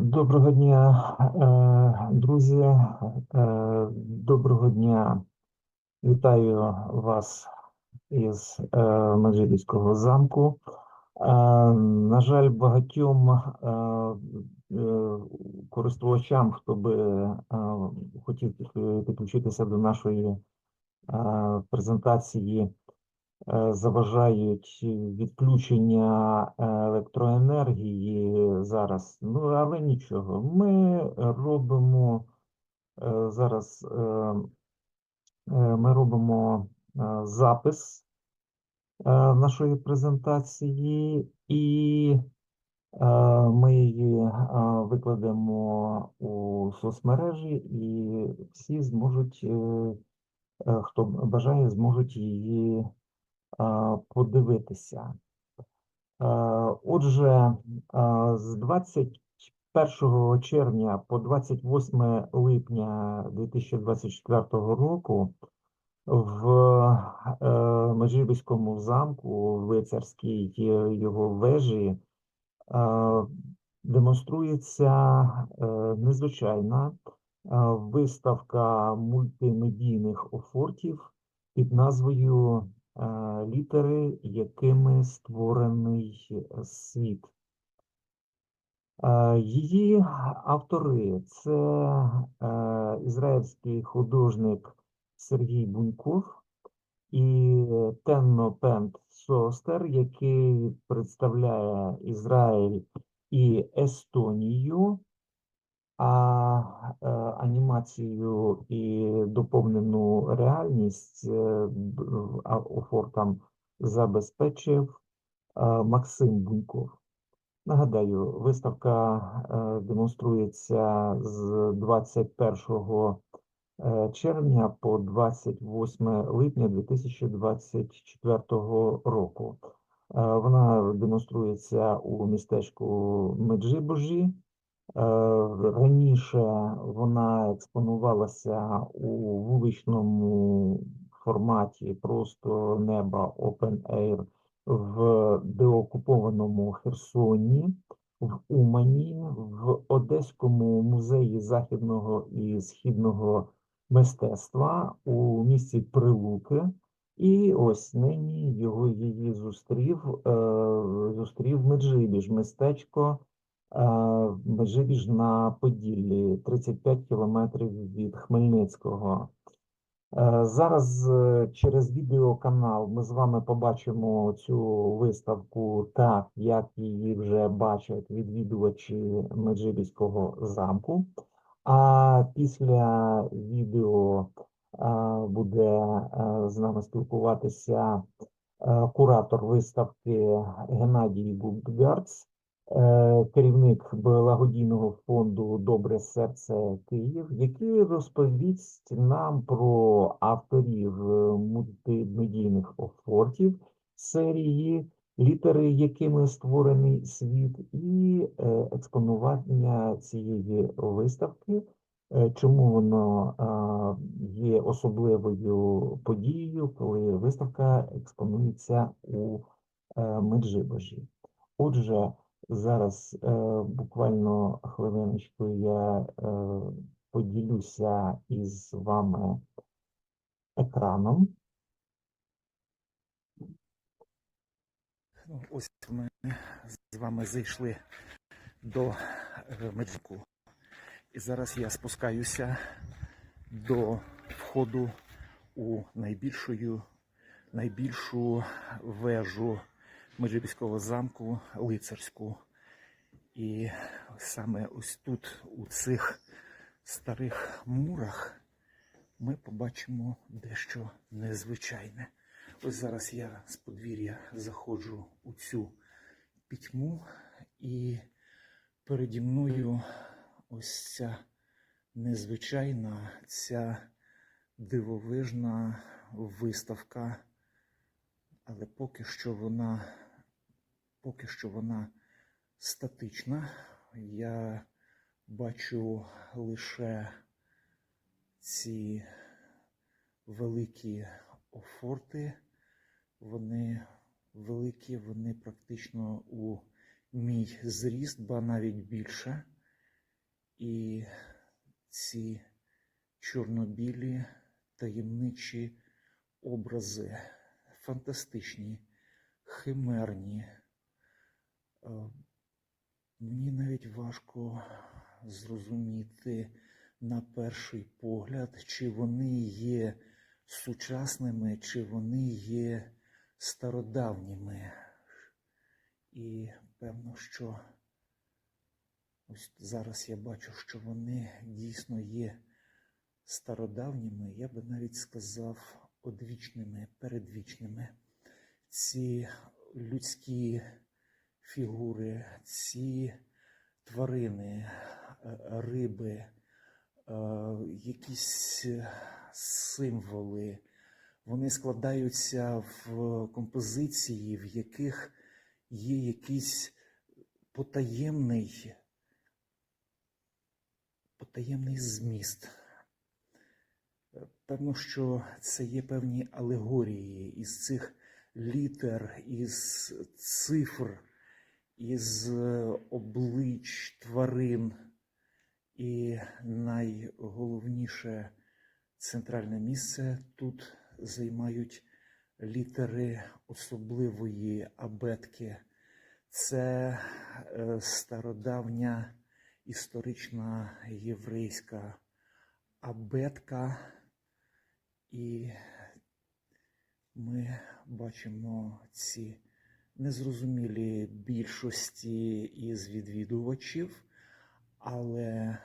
Доброго дня, е, друзі. Е, Доброго дня. Вітаю вас із е, Меджибіського замку. На жаль, багатьом користувачам, хто би хотів підключитися до нашої презентації, заважають відключення е, електроенергії зараз. Ну, але нічого. Ми робимо е, зараз е, е, ми робимо е, запис е, нашої презентації, і е, ми її е, викладемо у соцмережі, і всі зможуть, е, е, хто бажає, зможуть її подивитися. Е, Отже, е, з 21 червня по 28 липня 2024 року в е, Межибіському замку, в лицарській е, його вежі, е, демонструється е, незвичайна е, виставка мультимедійних офортів під назвою е, Літери, якими створений е, світ. Е, Її автори це е, ізраїльський художник Сергій Буньков і Тенно Пент Состер, який представляє Ізраїль і Естонію, а е, анімацію і доповнену реальність е, офортам забезпечив е, Максим Буньков. Нагадаю, виставка демонструється з 21 е, червня по 28 липня 2024 року. Вона демонструється у містечку Меджибожі. Е, Раніше вона експонувалася у вуличному форматі просто неба Open Air в деокупованому Херсоні, в Умані, в Одеському музеї західного і східного мистецтва у місті Прилуки. І ось нині його її зустрів, е, зустрів Меджибіж, містечко е, Меджибіж на Поділлі, 35 кілометрів від Хмельницького. Е, Зараз е, через відеоканал ми з вами побачимо цю виставку так, як її вже бачать відвідувачі Меджибіського замку. А після відео буде з нами спілкуватися куратор виставки Геннадій Гундгарц, е, керівник благодійного фонду Добре серце Київ, який розповість нам про авторів е, мультимедійних офортів серії, літери, якими створений світ, і е, експонування цієї виставки. Е, Чому воно є особливою подією, коли виставка експонується у е, Меджибожі? Отже, зараз е, буквально хвилиночку я е, поділюся із вами екраном. Ну, Ось ми з вами зайшли до е, Меджику. І зараз я спускаюся до входу у найбільшою, найбільшу вежу Меджибіського замку лицарську. І саме ось тут, у цих старих мурах, ми побачимо дещо незвичайне. Ось зараз я з подвір'я заходжу у цю пітьму, і переді мною ось ця незвичайна, ця дивовижна виставка, але поки що вона, поки що вона статична. Я бачу лише ці великі офорти. Вони великі, вони практично у мій зріст, ба навіть більше. І ці чорнобілі таємничі образи, фантастичні, химерні. Е, Мені навіть важко зрозуміти на перший погляд, чи вони є сучасними, чи вони є стародавніми. І певно, що ось зараз я бачу, що вони дійсно є стародавніми, я би навіть сказав одвічними, передвічними. Ці людські фігури, ці тварини, е, риби, е, якісь символи, вони складаються в композиції, в яких є якийсь потаємний, потаємний зміст. Е, Певно, що це є певні алегорії із цих літер, із цифр, із е, облич тварин. І найголовніше центральне місце тут займають літери особливої абетки. Це е, стародавня історична єврейська абетка, і ми бачимо ці незрозумілі більшості із відвідувачів, але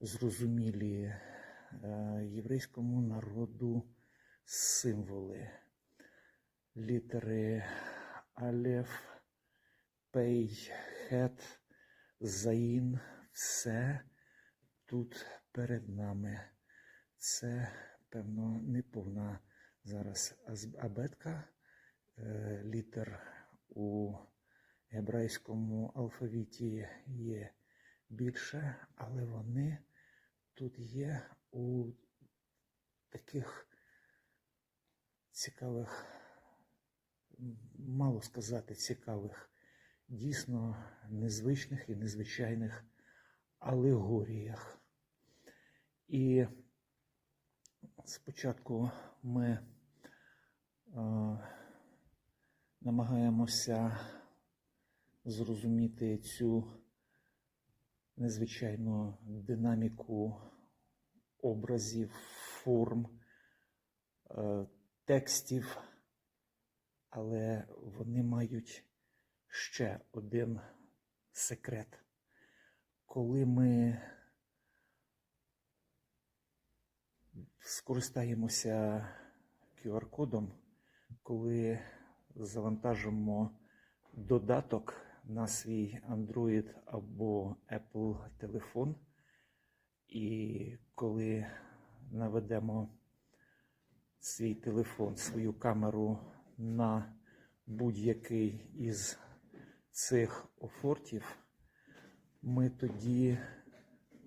зрозумілі е, єврейському народу символи. Літери Алеф, Пей, Хет, Заїн, все тут перед нами. Це, певно, неповна зараз абетка літер у гебрейському алфавіті є більше, але вони тут є у таких цікавих, мало сказати цікавих, дійсно незвичних і незвичайних алегоріях. І спочатку ми е, намагаємося зрозуміти цю незвичайну динаміку образів, форм, е, текстів, але вони мають ще один секрет. Коли ми скористаємося QR-кодом, коли завантажимо додаток на свій Android або Apple телефон, і коли наведемо свій телефон, свою камеру на будь-який із цих офортів, ми тоді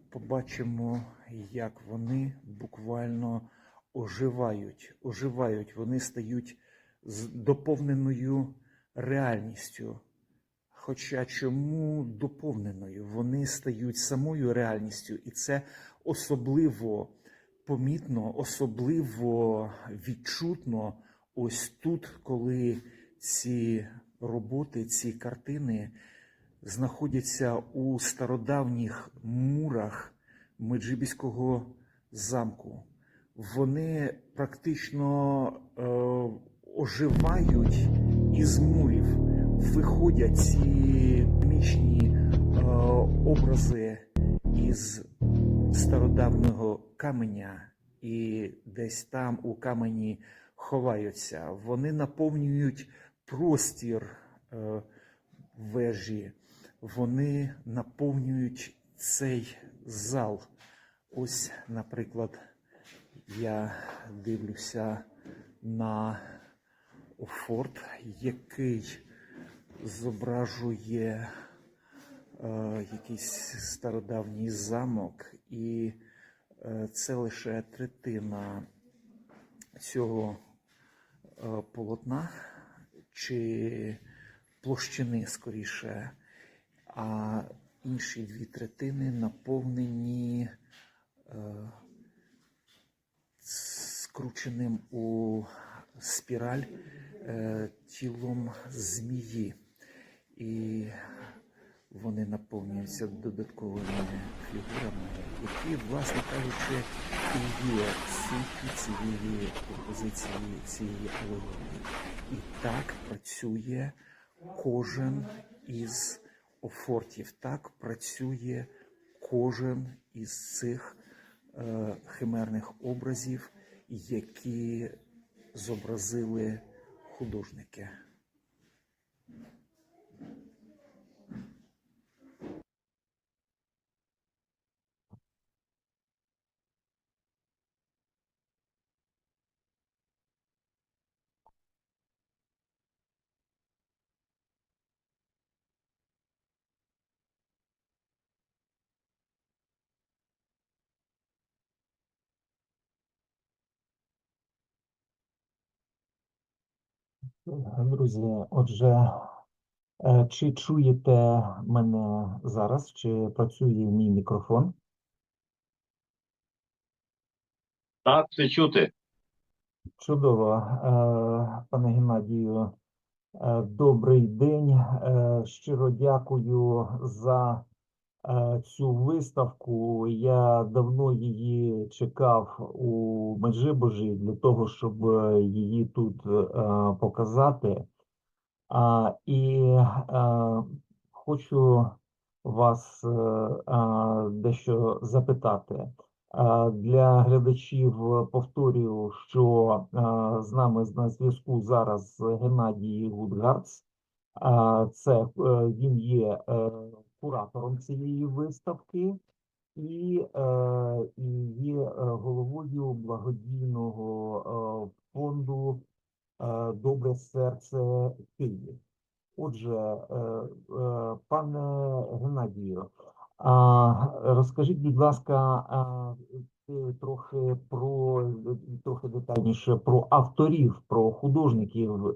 побачимо, як вони буквально оживають. Оживають, вони стають з доповненою реальністю. Хоча чому доповненою? Вони стають самою реальністю, і це особливо помітно, особливо відчутно ось тут, коли ці роботи, ці картини знаходяться у стародавніх мурах Меджибіського замку. Вони практично е, оживають із мурів, виходять ці мічні е, образи із стародавнього каменя, і десь там у камені ховаються. Вони наповнюють простір е, вежі, вони наповнюють цей зал. Ось, наприклад, я дивлюся на форт, який зображує е, якийсь стародавній замок, і е, це лише третина цього е, полотна чи площини скоріше. А інші дві третини наповнені е, скрученим у спіраль тілом змії. І вони наповнюються додатковими фігурами, які, власне кажучи, і є суттю цієї композиції, цієї алегорії. І так працює кожен із офортів, так працює кожен із цих е, химерних образів, які зобразили художники. Друзі, отже, е, чи чуєте мене зараз, чи працює мій мікрофон? Так, це чути. Чудово, Е, пане Геннадію, е, добрий день. Щиро дякую за цю виставку. Я давно її чекав у Меджибожі для того, щоб е, її тут е, показати. І е, хочу вас е, дещо запитати. Для глядачів е, повторюю, що з нами на зв'язку зараз Геннадій Гудгарц. Це е, він є е, куратором цієї виставки і, е, і е, головою благодійного е, фонду Добре серце Київ. Отже, пане Геннадію, розкажіть, будь ласка, трохи про трохи детальніше про авторів, про художників,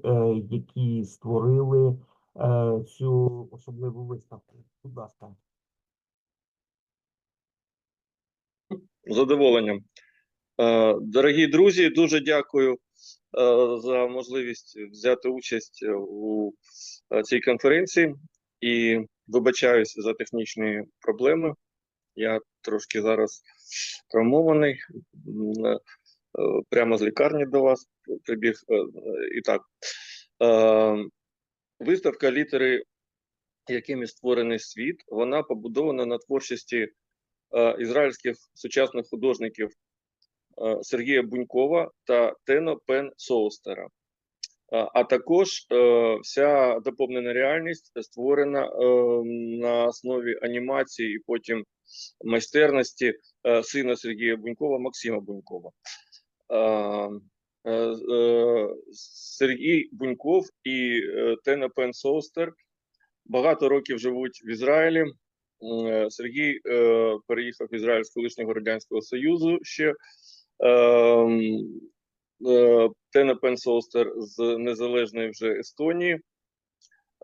які створили цю особливу виставку. Будь ласка. Задоволенням. Е, Дорогі друзі, дуже дякую е, за можливість взяти участь у е, цій конференції і вибачаюсь за технічні проблеми. Я трошки зараз травмований. Е, Прямо з лікарні до вас прибіг. Е, е, І так, Е, виставка літери, якими створений світ, вона побудована на творчості е, ізраїльських сучасних художників е, Сергія Бунькова та Тено Пен Соустера. Е, А також е, вся доповнена реальність створена на основі анімації і потім майстерності сина Сергія Бунькова Максима Бунькова. Сергій Буньков і е, Тена Пен Соустер багато років живуть в Ізраїлі. Сергій е, переїхав в Ізраїль з колишнього Радянського Союзу ще. Ем, е, Тена Пенсостер з незалежної вже Естонії.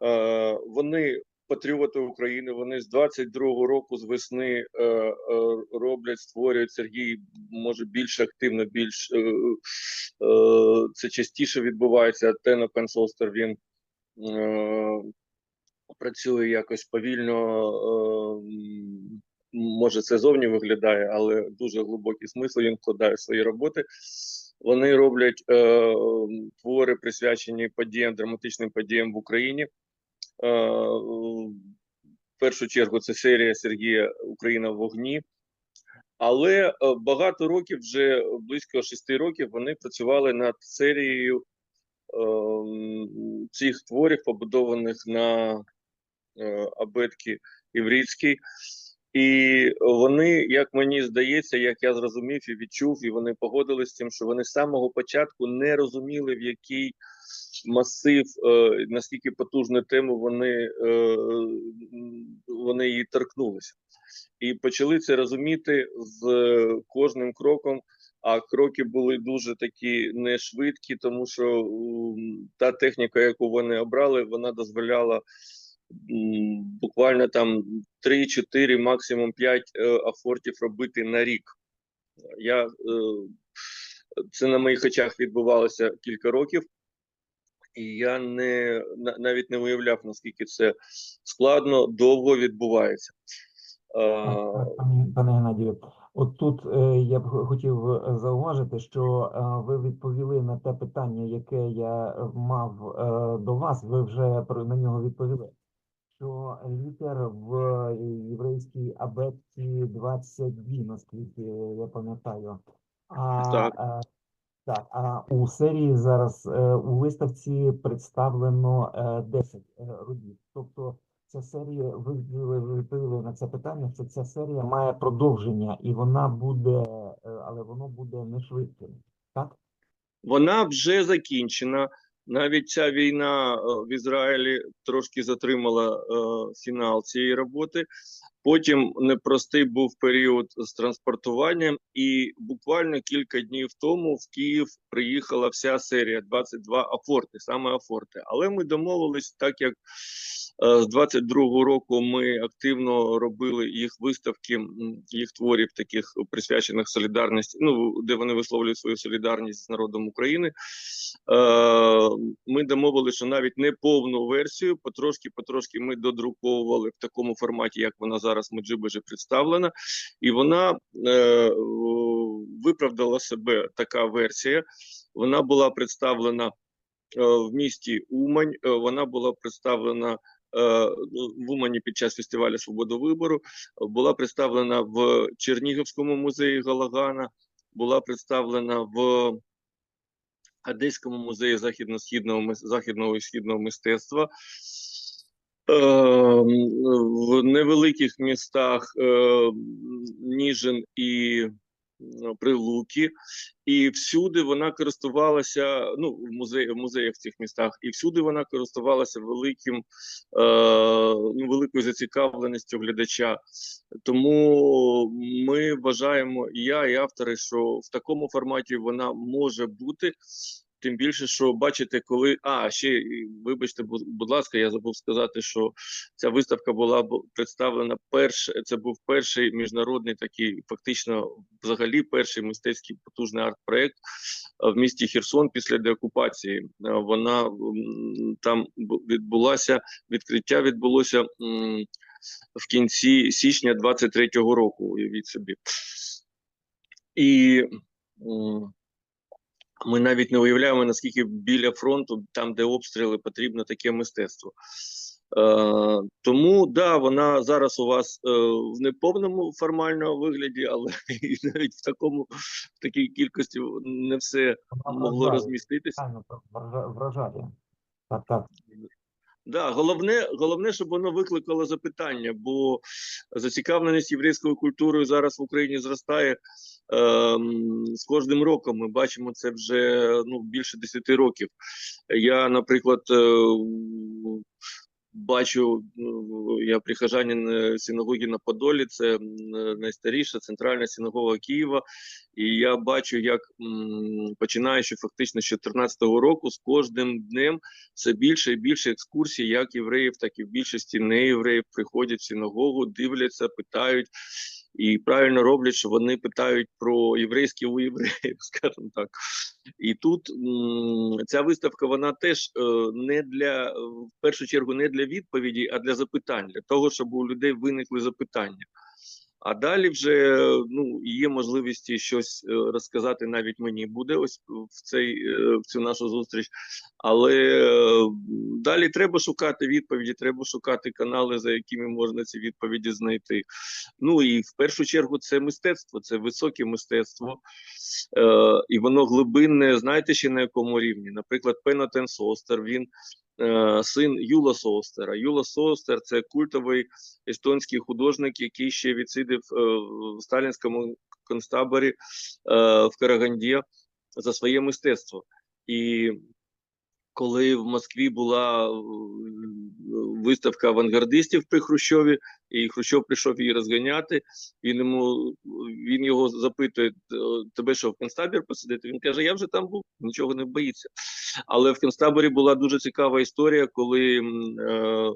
Е, вони патріоти України. Вони з 22-го року з весни е, е, роблять, створюють Сергій. Може більш активно, більш е, е, це частіше відбувається. Тена Пенсостер він е, працює якось повільно. Е, може, це зовні виглядає, але дуже глибокий смисл він вкладає в свої роботи. Вони роблять е, твори, присвячені подіям, драматичним подіям в Україні. Е, в першу чергу це серія Сергія Україна в вогні. Але е, багато років, вже близько шести років, вони працювали над серією е, цих творів, побудованих на е, абетки іврітській. І вони, як мені здається, як я зрозумів і відчув, і вони погодились з тим, що вони з самого початку не розуміли, в який масив, е, наскільки потужну тему вони, е, вони її торкнулися. І почали це розуміти з кожним кроком. А кроки були дуже такі не тому що та техніка, яку вони обрали, вона дозволяла буквально там 3-4, максимум 5 е, афортів робити на рік. Я, це на моїх очах відбувалося кілька років, і я не, навіть не уявляв, наскільки це складно, довго відбувається. Пане, пане Геннадію, от тут е, я б хотів е, зауважити, що е, ви відповіли на те питання, яке я мав до вас, ви вже на нього відповіли. Що літер в єврейській абетці 22, наскільки я пам'ятаю. А, Так. Е, так, а у серії зараз е, у виставці представлено е, 10 е, робіт. Тобто ця серія, ви відповіли на це питання, що ця серія має продовження, і вона буде, е, але воно буде не швидким. Так? Вона вже закінчена. Навіть ця війна е, в Ізраїлі трошки затримала е, фінал цієї роботи. Потім непростий був період з транспортуванням, і буквально кілька днів тому в Київ приїхала вся серія 22 афорти, саме афорти. Але ми домовились, так як з 22-го року ми активно робили їх виставки, їх творів, таких присвячених солідарності, ну де вони висловлюють свою солідарність з народом України. Е, Ми домовилися, що навіть не повну версію, потрошки, потрошки ми додруковували в такому форматі, як вона зараз в Меджибежі представлена, і вона е, виправдала себе така версія. Вона була представлена е, в місті Умань. е, Вона була представлена е, в Умані під час фестивалю Свобода вибору. е, Була представлена в Чернігівському музеї Галагана. Була представлена в Одеському музеї західно-східного західного і східного мистецтва. Ем, В невеликих містах е, Ніжин і Прилуки, і всюди вона користувалася, ну, в музеї, в музеях в цих містах, і всюди вона користувалася великим, е, ну, великою зацікавленістю глядача. Тому ми вважаємо, і я, і автори, що в такому форматі вона може бути. Тим більше, що бачите, коли. А, ще вибачте, будь, ласка, я забув сказати, що ця виставка була представлена перш, це був перший міжнародний такий, фактично, взагалі, перший мистецький потужний арт-проект в місті Херсон після деокупації. Вона там відбулася, відкриття відбулося в кінці січня 23-го року, уявіть собі. І ми навіть не уявляємо, наскільки біля фронту, там, де обстріли, потрібно таке мистецтво. Е, тому да, вона зараз у вас е, в неповному формальному вигляді, але і навіть в такому в такій кількості не все Вона могло вражає, розміститися. вражає. Так, так. Да, головне, головне, щоб воно викликало запитання, бо зацікавленість єврейською культурою зараз в Україні зростає з кожним роком. Ми бачимо це вже ну, більше 10 років. Я, наприклад, е, бачу, ну, я прихожанин е, синагоги на Подолі, це найстаріша центральна синагога Києва. І я бачу, як починаючи фактично з 2014 року, з кожним днем все більше і більше екскурсій, як євреїв, так і в більшості неєвреїв приходять в синагогу, дивляться, питають. І правильно роблять, що вони питають про єврейські у євреїв, скажімо так. І тут ця виставка вона теж е, не для в першу чергу не для відповіді, а для запитань, для того, щоб у людей виникли запитання. А далі вже ну є можливість щось е, розказати навіть мені буде ось в цей е, в цю нашу зустріч. Але е, далі треба шукати відповіді, треба шукати канали, за якими можна ці відповіді знайти. Ну і в першу чергу це мистецтво, це високе мистецтво, е, і воно глибинне. Знаєте ще на якому рівні? Наприклад, Пенотен Состер, він син Юла Состера. Юла Соостер це культовий естонський художник, який ще відсидив е, в сталінському концтаборі е, в Караганді за своє мистецтво. І коли в Москві була е, виставка авангардистів при Хрущові, і Хрущов прийшов її розганяти. Він йому він його запитує: «Е, тебе що в концтабір посадити? Він каже: Я вже там був, нічого не боїться. Але в концтаборі була дуже цікава історія, коли е,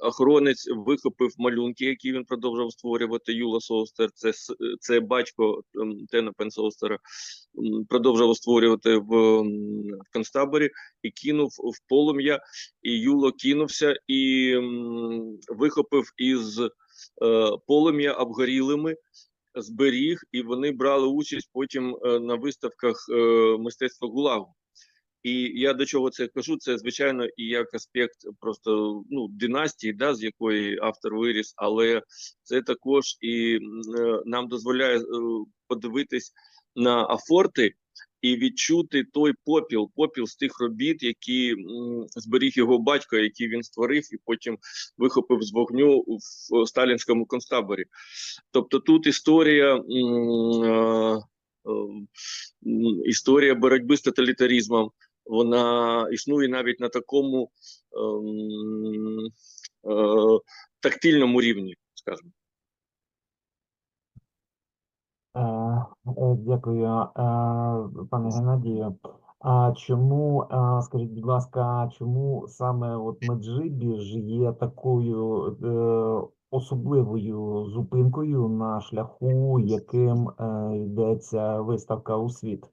охоронець вихопив малюнки, які він продовжував створювати. Юла Соустер, це це батько Тена Пенсоустера, продовжував створювати в, в концтаборі і кинув в полум'я. І Юло кинувся і м, вихопив із е, полум'я обгорілими. Зберіг, і вони брали участь потім е, на виставках е, мистецтва ГУЛАГу. І я до чого це кажу? Це звичайно і як аспект просто ну династії, да, з якої автор виріс, але це також і нам дозволяє подивитись на афорти і відчути той попіл, попіл з тих робіт, які зберіг його батько, які він створив, і потім вихопив з вогню в сталінському концтаборі. Тобто тут історія. е, е, Історія боротьби з тоталітаризмом, вона існує навіть на такому ем, е, тактильному рівні, скажімо. Е, е, Дякую, е, пане Геннадію. А чому, е, скажіть, будь ласка, чому саме от Меджибіж є такою е, особливою зупинкою на шляху, яким е, йдеться виставка у світ?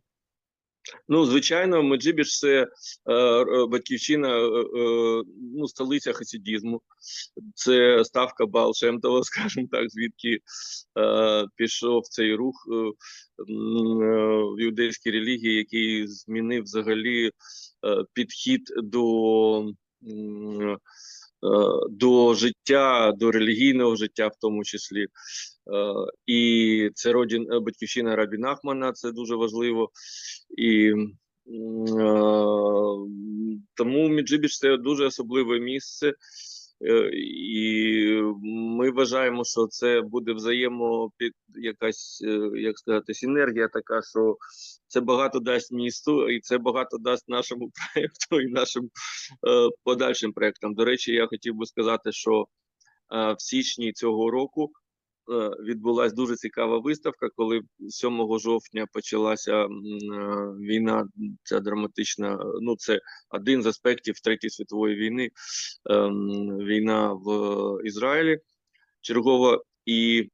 Ну, звичайно, Меджибіж це е, батьківщина, е, е, ну, столиця хасидізму. Це ставка Баал Шемтова, скажімо так, звідки е, пішов цей рух е, е, в іудейській релігії, який змінив взагалі е, підхід до. е, До життя, до релігійного життя, в тому числі, і це родин е, батьківщина Рабі Нахмана, це дуже важливо. І е, тому Міджибіж це дуже особливе місце. Е, І ми вважаємо, що це буде взаємо під якась, е, як сказати, синергія така, що це багато дасть місту, і це багато дасть нашому проєкту і нашим е, подальшим проєктам. До речі, я хотів би сказати, що е, в січні цього року е, відбулася дуже цікава виставка, коли 7 жовтня почалася е, війна, ця драматична. е, Ну, це один з аспектів Третьої світової війни, ем, війна в Ізраїлі чергова. І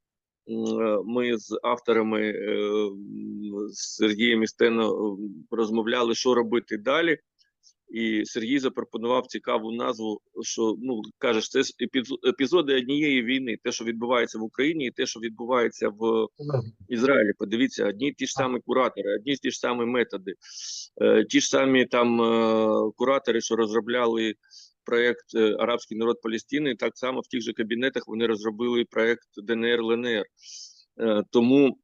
е, ми з авторами е, з Сергієм і Стено е, розмовляли, що робити далі. І Сергій запропонував цікаву назву, що ну кажеш, це епізоди однієї війни, те, що відбувається в Україні, і те, що відбувається в Ізраїлі. Подивіться, одні ті ж самі куратори, одні ті ж самі методи, е, ті ж самі там е, куратори, що розробляли проєкт е, Арабський народ Палестини, так само в тих же кабінетах вони розробили проєкт ДНР ЛНР. Тому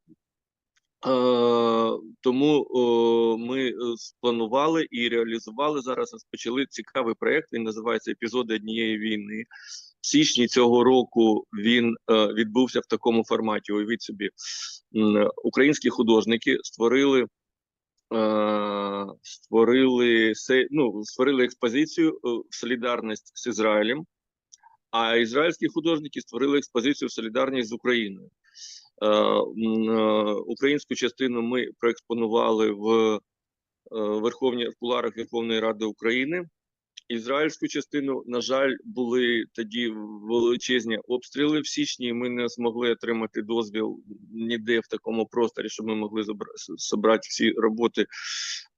тому о, ми е, спланували і реалізували зараз. Розпочали цікавий проєкт. Він називається Епізоди однієї війни. В січні цього року він е, відбувся в такому форматі. Уявіть собі, українські художники створили. е, Створили ну, створили експозицію е, в солідарність з Ізраїлем, а ізраїльські художники створили експозицію в солідарність з Україною. Е, е, Українську частину ми проекспонували в е, Верховній в куларах Верховної Ради України. Ізраїльську частину, на жаль, були тоді величезні обстріли в січні. Ми не змогли отримати дозвіл ніде в такому просторі, щоб ми могли зібрати всі роботи.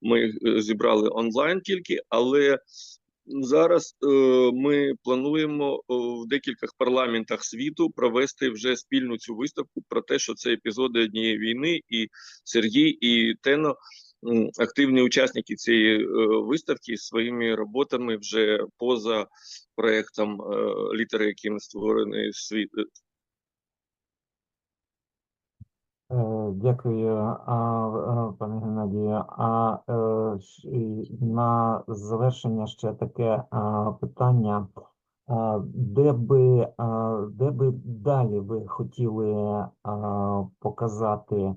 Ми зібрали онлайн тільки, але Зараз е, ми плануємо е, в декількох парламентах світу провести вже спільну цю виставку про те, що це епізоди однієї війни, і Сергій і Тено активні учасники цієї е, виставки своїми роботами вже поза проектом е, літери, яким створений світ. Е, Дякую, е, пане Геннадію. А е, щ- і на завершення ще таке а, питання. А, Де би, а, де би далі ви хотіли а, показати,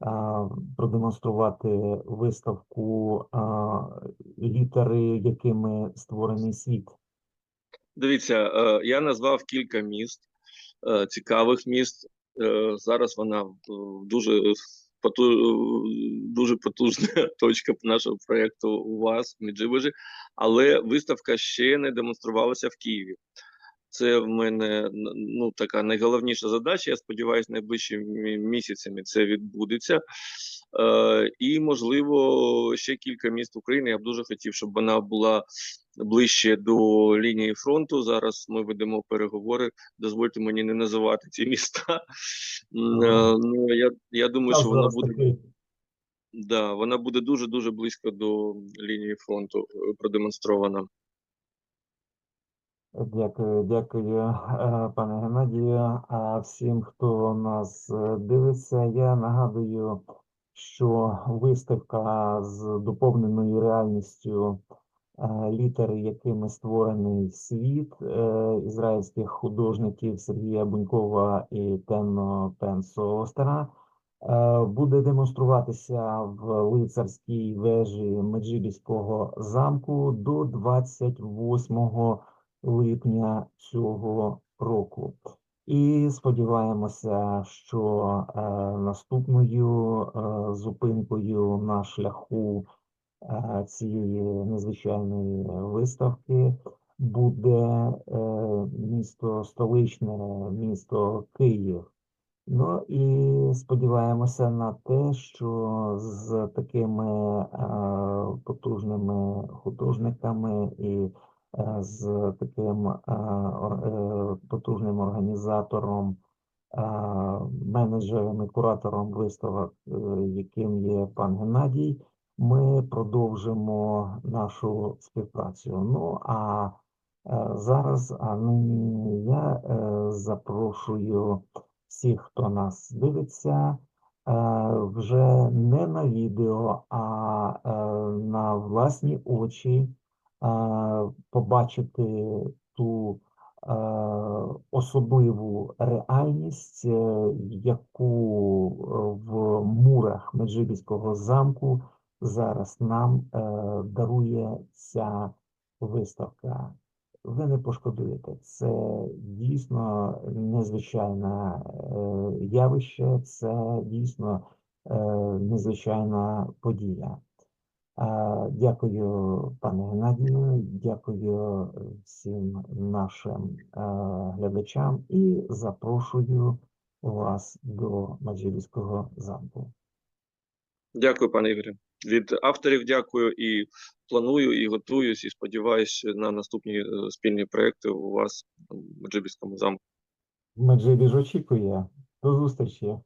а, продемонструвати виставку а, літери, якими створений світ? Дивіться, е, я назвав кілька міст. е, цікавих міст. Е, Зараз вона дуже поту- дуже потужна точка нашого проєкту у вас в Меджибужі, але виставка ще не демонструвалася в Києві. Це в мене ну така найголовніша задача. Я сподіваюся, найближчими місяцями це відбудеться. Е, і можливо ще кілька міст України. Я б дуже хотів, щоб вона була ближче до лінії фронту. Зараз ми ведемо переговори. Дозвольте мені не називати ці міста. Е, Ну я, я думаю, що вона буде да, вона буде дуже дуже близько до лінії фронту е, продемонстрована. Дякую, дякую, е, пане Геннадію. А всім, хто нас дивиться, я нагадую, що виставка з доповненою реальністю е, літери, якими створений світ е, ізраїльських художників Сергія Бунькова і Тенно Пенсо Остера е, буде демонструватися в лицарській вежі Меджибіського замку до 28 липня цього року. І сподіваємося, що е, наступною е, зупинкою на шляху е, цієї незвичайної виставки буде е, місто столичне, місто Київ. Ну і сподіваємося на те, що з такими е, потужними художниками і з таким е, е, потужним організатором, е, менеджером і куратором виставок, яким є пан Геннадій, ми продовжимо нашу співпрацю. Ну а зараз, а нині я запрошую всіх, хто нас дивиться, вже не на відео, а на власні очі побачити ту особливу реальність, е, яку е, в мурах Меджибіського замку зараз нам е, дарує ця виставка. Ви не пошкодуєте. Це дійсно незвичайне явище, це дійсно незвичайна подія. Е, Дякую, пане Геннадію, дякую всім нашим е, глядачам і запрошую вас до Маджирівського замку. Дякую, пане Ігорі. Від авторів дякую і планую, і готуюсь, і сподіваюся на наступні е, спільні проекти у вас в Меджибіському замку. Меджибіж очікує. До зустрічі.